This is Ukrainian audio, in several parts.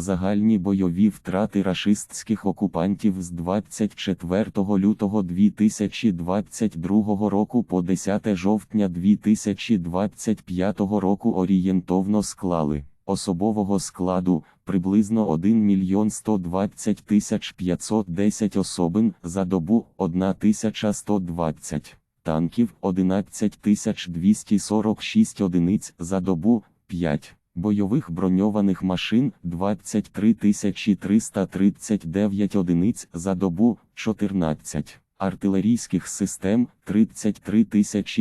Загальні бойові втрати рашистських окупантів з 24 лютого 2022 року по 10 жовтня 2025 року орієнтовно склали особового складу приблизно 1 мільйон 120 тисяч 510 особин за добу 1120 танків 11246 одиниць за добу 5, бойових броньованих машин 23 339 одиниць за добу 14, артилерійських систем 33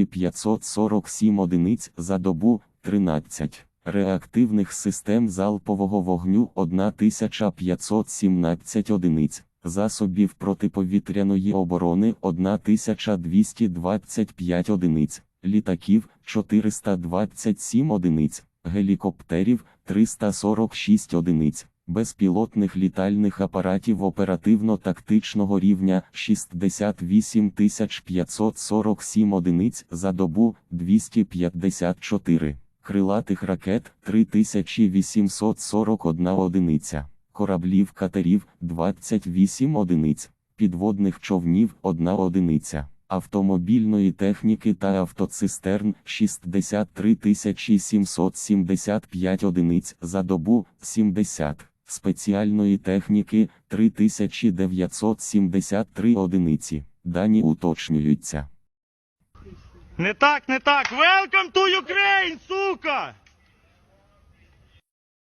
547 одиниць за добу 13. Реактивних систем залпового вогню 1517 одиниць, засобів протиповітряної оборони 1225 одиниць, літаків 427 одиниць, гелікоптерів 346 одиниць, безпілотних літальних апаратів оперативно-тактичного рівня 68 547 одиниць за добу 254 крилатих ракет 3841 одиниця, кораблів катерів 28 одиниць, підводних човнів 1 одиниця, автомобільної техніки та автоцистерн 63 775 одиниць за добу 70, спеціальної техніки 3973 одиниці. Дані уточнюються. Не так, не так. Welcome to Ukraine, сука!